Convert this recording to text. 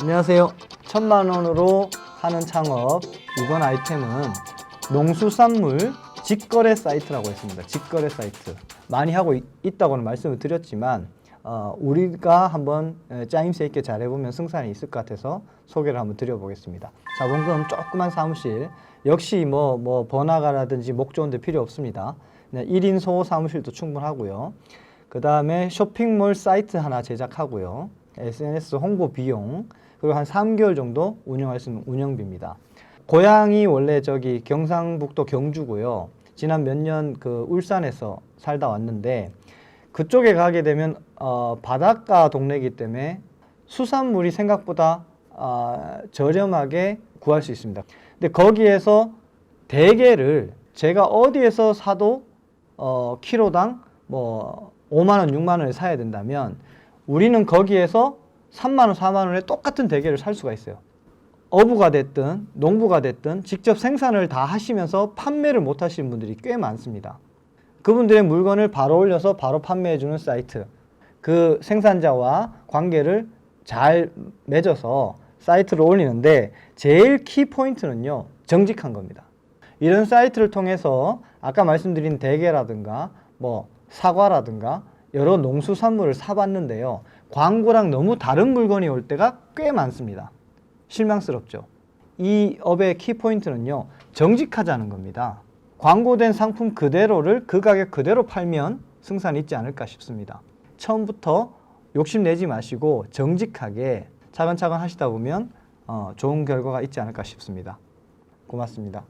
안녕하세요. 천만 원으로 하는 창업 이번 아이템은 농수산물 직거래 사이트라고 했습니다. 직거래 사이트 많이 하고 있, 있다고는 말씀을 드렸지만 어, 우리가 한번 에, 짜임새 있게 잘 해보면 승산이 있을 것 같아서 소개를 한번 드려보겠습니다. 자본금 조그만 사무실 역시 뭐, 뭐 번화가라든지 목 좋은 데 필요 없습니다. 그냥 1인 소 사무실도 충분하고요. 그 다음에 쇼핑몰 사이트 하나 제작하고요. SNS 홍보 비용 그리고 한 3개월 정도 운영할 수 있는 운영비입니다. 고향이 원래 저기 경상북도 경주고요. 지난 몇 년 그 울산에서 살다 왔는데 그쪽에 가게 되면 어, 바닷가 동네이기 때문에 수산물이 생각보다 아, 저렴하게 구할 수 있습니다. 근데 거기에서 대게를 제가 어디에서 사도 어, 키로당 뭐 5만 원, 6만 원에 사야 된다면 우리는 거기에서 3만 원, 4만 원에 똑같은 대게를 살 수가 있어요. 어부가 됐든 농부가 됐든 직접 생산을 다 하시면서 판매를 못 하시는 분들이 꽤 많습니다. 그분들의 물건을 바로 올려서 바로 판매해 주는 사이트. 그 생산자와 관계를 잘 맺어서 사이트를 올리는데 제일 키 포인트는요. 정직한 겁니다. 이런 사이트를 통해서 아까 말씀드린 대게라든가 뭐 사과라든가 여러 농수산물을 사봤는데요. 광고랑 너무 다른 물건이 올 때가 꽤 많습니다. 실망스럽죠. 이 업의 키포인트는요, 정직하자는 겁니다. 광고된 상품 그대로를 그 가격 그대로 팔면 승산이 있지 않을까 싶습니다. 처음부터 욕심내지 마시고 정직하게 차근차근 하시다 보면 어, 좋은 결과가 있지 않을까 싶습니다. 고맙습니다.